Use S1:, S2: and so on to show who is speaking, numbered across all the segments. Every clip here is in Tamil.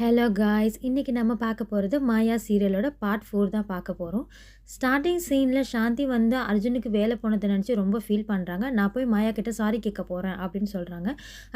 S1: ஹலோ காய்ஸ் இன்றைக்கி நம்ம பார்க்க போகிறது மாயா சீரியலோட பார்ட் ஃபோர் தான் பார்க்க போகிறோம் ஸ்டார்டிங் சீனில் சாந்தி வந்து அர்ஜுனுக்கு வேலை போனதை நினச்சி ரொம்ப ஃபீல் பண்ணுறாங்க நான் போய் மாயா கிட்ட சாரி கேட்க போகிறேன் அப்படின்னு சொல்கிறாங்க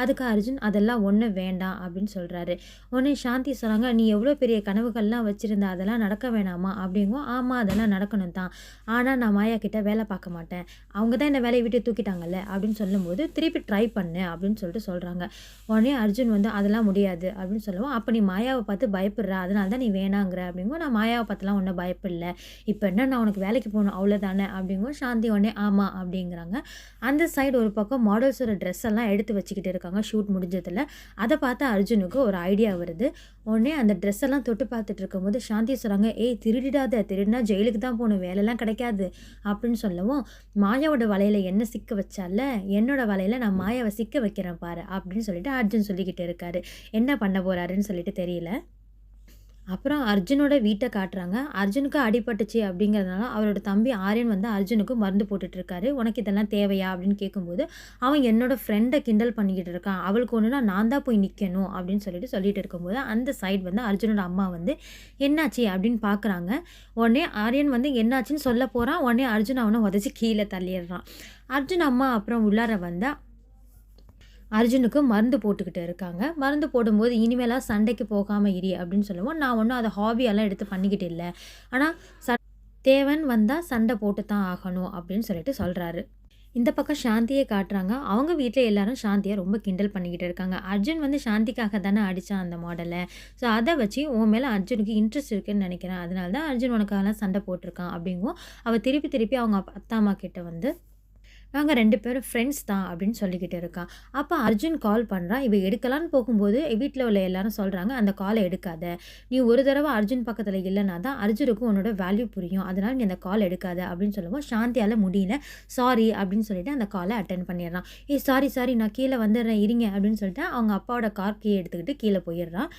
S1: அதுக்கு அர்ஜுன் அதெல்லாம் ஒன்றும் வேண்டாம் அப்படின்னு சொல்கிறாரு உடனே சாந்தி சொல்கிறாங்க நீ எவ்வளோ பெரிய கனவுகள்லாம் வச்சுருந்த அதெல்லாம் நடக்க வேணாமா? அப்படிங்கும். ஆமாம் அதெல்லாம் நடக்கணும் தான். ஆனால் நான் மாயா கிட்ட வேலை பார்க்க மாட்டேன். அவங்க தான் என்னை வேலையை விட்டு தூக்கிட்டாங்கல்ல? அப்படின்னு சொல்லும்போது திருப்பி ட்ரை பண்ணு அப்படின்னு சொல்லிட்டு சொல்கிறாங்க உடனே அர்ஜுன் வந்து அதெல்லாம் முடியாது அப்படின்னு சொல்லுவோம். அப்போ நீ மாயாவை பார்த்து பயப்படுற. அதனால தான் நீ வேணாங்கிற அப்படிங்கும். நான் மாயாவை பார்த்துலாம் ஒன்றும் பயப்படல. இப்போ என்ன நான் உனக்கு வேலைக்கு போகணும் அவ்வளோதானே அப்படிங்கும் சாந்தி உடனே ஆமாம் அப்படிங்கிறாங்க. அந்த சைடு ஒரு பக்கம் மாடல்ஸோட ட்ரெஸ் எல்லாம் எடுத்து வச்சுக்கிட்டு இருக்காங்க ஷூட் முடிஞ்சதில். அதை பார்த்து அர்ஜுனுக்கு ஒரு ஐடியா வருது. உடனே அந்த ட்ரெஸ் எல்லாம் தொட்டு பார்த்துட்டு இருக்கும்போது சாந்தி சொல்கிறாங்க ஏய் திருடிடாத திருடினா ஜெயிலுக்கு தான் போகணும் வேலைலாம் கிடைக்காது. அப்படின்னு சொல்லவும் மாயாவோட வலையில் என்ன சிக்க வச்சால? என்னோட வலையில் நான் மாயாவை சிக்க வைக்கிறேன் பாரு அப்படின்னு சொல்லிட்டு அர்ஜுன் சொல்லிக்கிட்டு இருக்காரு. என்ன பண்ண போகிறாருன்னு சொல்லிட்டு தெரியல. அப்புறம் அர்ஜுனோட வீட்டை காட்டுறாங்க. அர்ஜுனுக்கு அடிபட்டுச்சு அப்படிங்கிறதுனால அவரோட தம்பி ஆரியன் வந்து அர்ஜுனுக்கு மருந்து போட்டுட்ருக்காரு. உனக்கு இதெல்லாம் தேவையா? அப்படின்னு கேட்கும்போது அவன் என்னோட ஃப்ரெண்டை கிண்டல் பண்ணிக்கிட்டு இருக்கான். அவளுக்கு ஒன்றுனா நான் தான் போய் நிற்கணும் அப்படின்னு சொல்லிட்டு சொல்லிட்டு இருக்கும்போது அந்த சைடு வந்து அர்ஜுனோட அம்மா வந்து என்னாச்சு? அப்படின்னு பார்க்குறாங்க உடனே ஆரியன் வந்து என்னாச்சுன்னு சொல்ல போகிறான் உடனே அர்ஜுன் அவனை உதச்சி கீழே தள்ளிடுறான். அர்ஜுன் அம்மா அப்புறம் உள்ளார வந்தால் அர்ஜுனுக்கு மருந்து போட்டுக்கிட்டு இருக்காங்க. மருந்து போடும்போது இனிமேலாம் சண்டைக்கு போகாமல் இரு அப்படின்னு சொல்லுவோம். நான் ஒன்றும் அதை ஹாபியெல்லாம் எடுத்து பண்ணிக்கிட்டு இல்லை. ஆனால் ச தேவன் வந்தால் சண்டை போட்டு தான் ஆகணும் அப்படின்னு சொல்லிட்டு சொல்கிறாரு இந்த பக்கம் சாந்தியை காட்டுறாங்க. அவங்க வீட்டில் எல்லாரும் சாந்தியை ரொம்ப கிண்டல் பண்ணிக்கிட்டு இருக்காங்க. அர்ஜுன் வந்து சாந்திக்காக தானே அடித்தான் அந்த மாடலை. ஸோ அதை வச்சு உன் மேலே அர்ஜுனுக்கு இன்ட்ரெஸ்ட் இருக்குன்னு நினைக்கிறேன். அதனால தான் அர்ஜுன் உனக்காகலாம் சண்டை போட்டிருக்கான் அப்படிங்கும் அவள் திருப்பி திருப்பி அவங்க அப்பா அம்மா கிட்ட வந்து நாங்கள் ரெண்டு பேரும் ஃப்ரெண்ட்ஸ் தான் அப்படின்னு சொல்லிக்கிட்டு இருக்கான் அப்போ அர்ஜுன் கால் பண்ணுறான் இவ எடுக்கலான்னு போகும்போது வீட்டில் உள்ள எல்லாரும் சொல்கிறாங்க அந்த காலை எடுக்காத. நீ ஒரு தடவை அர்ஜுன் பக்கத்தில் இல்லைனா தான் அர்ஜுனுக்கும் உன்னோட வேல்யூ புரியும். அதனால் நீ அந்த கால் எடுக்காத. அப்படின்னு சொல்லுவோம் சாந்தியால் முடியல. சாரி அப்படின்னு சொல்லிட்டு அந்த காலை அட்டன் பண்ணிடுறான். ஏ சாரி சாரி நான் கீழே வந்துடுறேன். இருங்க. அப்படின்னு சொல்லிட்டு அவங்க அப்பாவோட கார் கீழே எடுத்துக்கிட்டு கீழே போயிடுறான்.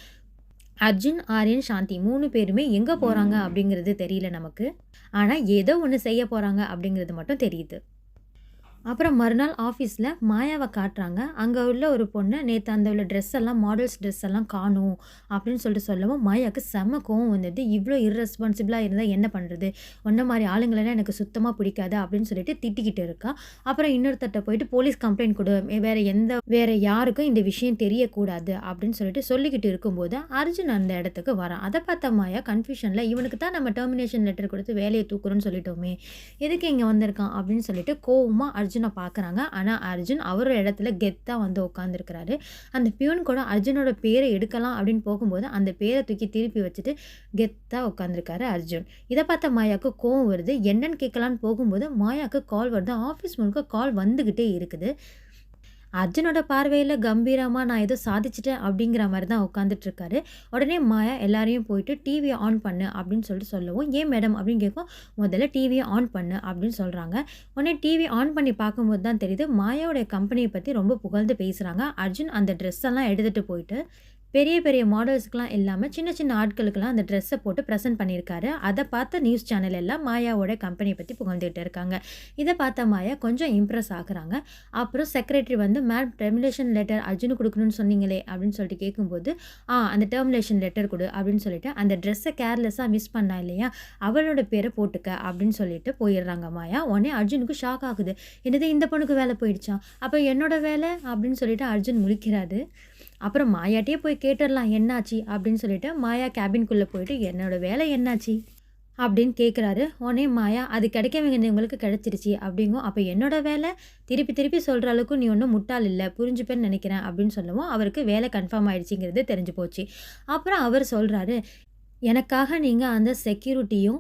S1: அர்ஜுன் ஆரியன் சாந்தி மூணு பேருமே எங்கே போகிறாங்க அப்படிங்கிறது தெரியல நமக்கு. ஆனால் ஏதோ ஒன்று செய்ய போகிறாங்க அப்படிங்கிறது மட்டும் தெரியுது. அப்புறம் மறுநாள் ஆஃபீஸில் மாயாவை காட்டுறாங்க. அங்கே உள்ள ஒரு பொண்ணு நேற்று அந்த உள்ள ட்ரெஸ் எல்லாம் மாடல்ஸ் ட்ரெஸ் எல்லாம் காணும் அப்படின்னு சொல்லிட்டு சொல்லவும் மாயாவுக்கு செம கோவம் வந்தது. இவ்வளோ இர்ரெஸ்பான்சிபிளாக இருந்தால் என்ன பண்ணுறது ஒன்றை மாதிரி ஆளுங்களெல்லாம் எனக்கு சுத்தமாக பிடிக்காது? அப்படின்னு சொல்லிட்டு திட்டிக்கிட்டு இருக்கா. அப்புறம் இன்னொருத்தட்ட போயிட்டு போலீஸ் கம்ப்ளைண்ட் கொடு. வேறு எந்த வேறு யாருக்கும் இந்த விஷயம் தெரியக்கூடாது அப்படின்னு சொல்லிட்டு சொல்லிக்கிட்டு இருக்கும்போது அர்ஜுன் அந்த இடத்துக்கு வரான். அதை பார்த்த மாயா கன்ஃபியூஷனில் இவனுக்கு தான் நம்ம டெர்மினேஷன் லெட்டர் கொடுத்து வேலையை தூக்குறோன்னு சொல்லிட்டோமே. எதுக்கு இங்கே வந்திருக்கான்? அப்படின்னு சொல்லிட்டு கோவமாக அர்ஜுன் அர்ஜுனை பார்க்குறாங்க ஆனால் அர்ஜுன் அவரோட இடத்துல கெத்தாக வந்து உட்காந்துருக்கிறாரு அந்த பியூன் கூட அர்ஜுனோட பேரை எடுக்கலாம் அப்படின்னு போகும்போது அந்த பேரை தூக்கி திருப்பி வச்சுட்டு கெத்தாக உட்காந்துருக்காரு அர்ஜுன். இதை பார்த்த மாயாவுக்கு கோவம் வருது. என்னன்னு கேட்கலான்னு போகும்போது மாயாவுக்கு கால் வருது. ஆஃபீஸ் முழுக்க கால் வந்துக்கிட்டே இருக்குது. அர்ஜுனோட பார்வையில் கம்பீரமாக நான் ஏதோ சாதிச்சிட்டேன் அப்படிங்கிற மாதிரி தான் உட்காந்துட்ருக்காரு உடனே மாயா எல்லாரையும் போயிட்டு டிவியை ஆன் பண்ணு அப்படின்னு சொல்லிட்டு சொல்லவும் ஏன் மேடம் அப்படின்னு கேட்கும் முதல்ல டிவியை ஆன் பண்ணு அப்படின்னு சொல்கிறாங்க உடனே டிவி ஆன் பண்ணி பார்க்கும்போது தான் தெரியுது மாயாவுடைய கம்பெனியை பற்றி ரொம்ப புகழ்ந்து பேசுகிறாங்க அர்ஜுன் அந்த ட்ரெஸ் எல்லாம் எடுத்துகிட்டு போயிட்டு பெரிய பெரிய மாடல்ஸ்க்கெலாம் இல்லாமல் சின்ன சின்ன ஆட்களுக்கெல்லாம் அந்த ட்ரெஸ்ஸை போட்டு ப்ரெசென்ட் பண்ணியிருக்காரு. அதை பார்த்த நியூஸ் சேனல் எல்லாம் மாயாவோட கம்பெனியை பற்றி புகழ்ந்துகிட்டு இருக்காங்க. இதை பார்த்த மாயா கொஞ்சம் இம்ப்ரெஸ் ஆகுறாங்க. அப்புறம் செக்ரட்டரி வந்து மேம் டெர்மினேஷன் லெட்டர் அர்ஜுனு கொடுக்கணும்னு சொன்னீங்களே அப்படின்னு சொல்லிட்டு கேட்கும்போது ஆ அந்த டெர்மினேஷன் லெட்டர் கொடு அப்படின்னு சொல்லிட்டு அந்த ட்ரெஸ்ஸை கேர்லெஸ்ஸாக மிஸ் பண்ணா இல்லையா அவளோட பேரை போட்டுக்க அப்படின்னு சொல்லிட்டு போயிடுறாங்க மாயா. உடனே அர்ஜுனுக்கு ஷாக் ஆகுது. என்னது இந்த பொண்ணுக்கு வேலை போயிடுச்சா? அப்போ என்னோட வேலை அப்படின்னு சொல்லிட்டு அர்ஜுன் முழிக்கிறாரு. அப்புறம் மாயாட்டியே போய் கேட்டுடலாம் என்னாச்சு? அப்படின்னு சொல்லிட்டு மாயா கேபின்குள்ளே போயிட்டு என்னோடய வேலை என்னாச்சு? அப்படின்னு கேட்குறாரு உடனே மாயா அது கிடைக்க வேண்டியவங்களுக்கு கிடச்சிருச்சு. அப்படிங்கும். அப்போ என்னோட வேலை? திருப்பி திருப்பி சொல்கிற அளவுக்கு நீ ஒன்றும் முட்டாள் இல்லை புரிஞ்சுப்பேன்னு நினைக்கிறேன் அப்படின்னு சொல்லவும் அவருக்கு வேலை கன்ஃபார்ம் ஆயிடுச்சுங்கிறது தெரிஞ்சு போச்சு. அப்புறம் அவர் சொல்கிறாரு எனக்காக நீங்கள் அந்த செக்யூரிட்டியும்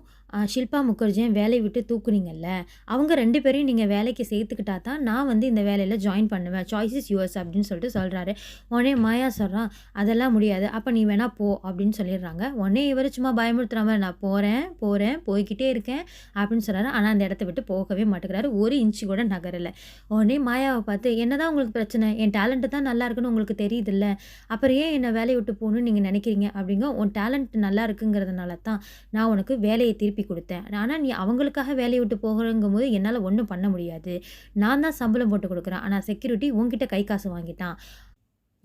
S1: ஷில்பா முகர்ஜியும் வேலையை விட்டு தூக்குனீங்கல்ல? அவங்க ரெண்டு பேரையும் நீங்கள் வேலைக்கு சேர்த்துக்கிட்டா தான் நான் வந்து இந்த வேலையில் ஜாயின் பண்ணுவேன். சாய்ஸஸ் யூஎஸ் அப்படின்னு சொல்லிட்டு சொல்கிறாரு உடனே மாயா சொல்கிறான் அதெல்லாம் முடியாது. அப்போ நீ வேணா போ அப்படின்னு சொல்லிடுறாங்க. உடனே இவர் சும்மா பயமுறுத்துறாம நான் போகிறேன் போகிறேன் போய்கிட்டே இருக்கேன் அப்படின்னு சொல்கிறாரு ஆனால் அந்த இடத்த விட்டு போகவே மாட்டேங்கிறாரு. ஒரு இன்ச்சு கூட நகரலை. உடனே மாயாவை பார்த்து என்னதான் உங்களுக்கு பிரச்சனை? என் டேலண்ட்டு தான் நல்லா இருக்குன்னு உங்களுக்கு தெரியுதுல்ல. அப்புறம் ஏன் என்னை வேலையை விட்டு போகணும்னு நீங்கள் நினைக்கிறீங்க? அப்படிங்க உன் டேலண்ட் நல்லா இருக்குங்கிறதுனால தான் நான் உனக்கு வேலையை திருப்பி கொடுத்தேன். ஆனால் நீ அவங்களுக்காக வேலையை விட்டு போகிறங்கும் போது என்னால் ஒன்றும் பண்ண முடியாது. நான் தான் சம்பளம் போட்டு கொடுக்குறேன். ஆனால் செக்யூரிட்டி உங்ககிட்ட கை காசு வாங்கிட்டான்.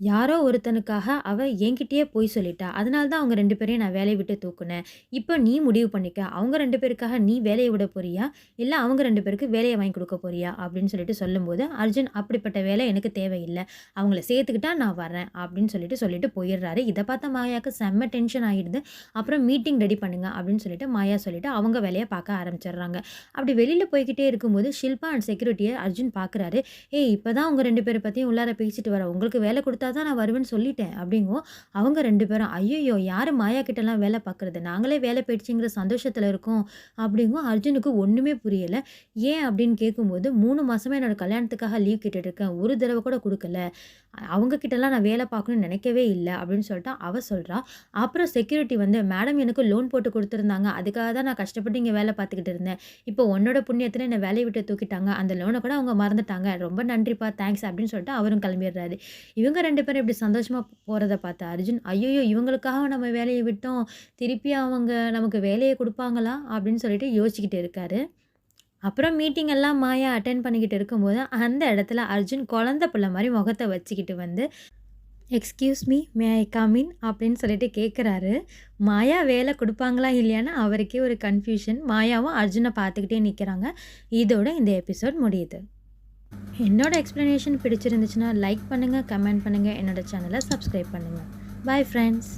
S1: யாரோ ஒருத்தனுக்காக அவ என்கிட்டயே பொய் சொல்லிட்டா. அதனால தான் அவங்க ரெண்டு பேரையும் நான் வேலையை விட்டு தூக்குனேன். இப்போ நீ முடிவு பண்ணிக்க. அவங்க ரெண்டு பேருக்காக நீ வேலையை விட போறியா? இல்லை அவங்க ரெண்டு பேருக்கு வேலையை வாங்கி கொடுக்க போறியா? அப்படின்னு சொல்லிட்டு சொல்லும்போது, அர்ஜுன் அப்படிப்பட்ட வேலை எனக்கு தேவையில்லை அவங்கள சேர்த்துக்கிட்டா நான் வரேன். அப்படின்னு சொல்லிட்டு சொல்லிட்டு போயிடுறாரு. இதை பார்த்த மாயாவுக்கு செம்ம டென்ஷன் ஆயிடுது. அப்புறம் மீட்டிங் ரெடி பண்ணுங்க அப்படின்னு சொல்லிட்டு மாயா சொல்லிட்டு அவங்க வேலையை பார்க்க ஆரம்பிச்சிடுறாங்க அப்படி வெளியில் போய்க்கிட்டே இருக்கும்போது ஷில்பா அண்ட் செக்யூரிட்டியை அர்ஜுன் பார்க்குறாரு. ஏய் இப்பதான் உங்க ரெண்டு பேரை பற்றியும் உள்ளார பேசிட்டு வர உங்களுக்கு வேலை கொடுத்தா தான் நான் வருவேன்னு சொல்லிட்டேன். அப்படிங்கவும் அவங்க ரெண்டு பேரும் ஐயோ யார் மாயா கிட்டலாம் வேலை பார்க்குறது? நாங்களே வேலை போயிடுச்சுங்கிற சந்தோஷத்தில் இருக்கோம். அப்படிங்கும் அர்ஜுனுக்கு ஒன்றுமே புரியலை ஏன் அப்படின்னு கேட்கும்போது மூணு மாதமே என்னோடய கல்யாணத்துக்காக லீவ் கேட்டுட்ருக்கேன் ஒரு தடவை கூட கொடுக்கல அவங்கக்கிட்டலாம் நான் வேலை பார்க்கணும்னு நினைக்கவே இல்லை அப்படின்னு சொல்லிட்டு அவள் சொல்கிறா அப்புறம் செக்யூரிட்டி வந்து மேடம் எனக்கு லோன் போட்டு கொடுத்துருந்தாங்க அதுக்காக தான் நான் கஷ்டப்பட்டு இங்கே வேலை பார்த்துக்கிட்டு இருந்தேன். இப்போ உன்னோட புண்ணியத்தில் என்னை வேலையை விட்டு தூக்கிட்டாங்க. அந்த லோனை கூட அவங்க மறந்துட்டாங்க. ரொம்ப நன்றிப்பா தேங்க்ஸ் அப்படின்னு சொல்லிட்டு அவரும் கிளம்பிடுறாரு. இவங்க ரெண்டு பேரும் இப்படி சந்தோஷமாக போகிறத பார்த்த அர்ஜுன், ஐய்யய்யோ! இவங்களுக்காக நம்ம வேலையை விட்டோம். திருப்பி அவங்க நமக்கு வேலையை கொடுப்பாங்களா அப்படின்னு சொல்லிட்டு யோசிச்சுக்கிட்டு இருக்காரு. அப்புறம் மீட்டிங் எல்லாம் மாயா அட்டன் பண்ணிக்கிட்டு இருக்கும்போது, அந்த இடத்துல அர்ஜுன் குழந்த பிள்ளை மாதிரி முகத்தை வச்சுக்கிட்டு வந்து, excuse me may I come in? அப்படின்னு சொல்லிட்டு கேட்குறாரு. மாயா வேலை கொடுப்பாங்களா இல்லையான்னு அவருக்கே ஒரு கன்ஃப்யூஷன். மாயாவும் அர்ஜுனை பார்த்துக்கிட்டே நிற்கிறாங்க இதோட இந்த எபிசோட் முடியுது. என்னோட எக்ஸ்ப்ளனேஷன் பிடிச்சிருந்துச்சுன்னா லைக் பண்ணுங்கள் கமெண்ட் பண்ணுங்கள் என்னோடய சேனலை சப்ஸ்கிரைப் பண்ணுங்கள் பாய் ஃப்ரெண்ட்ஸ்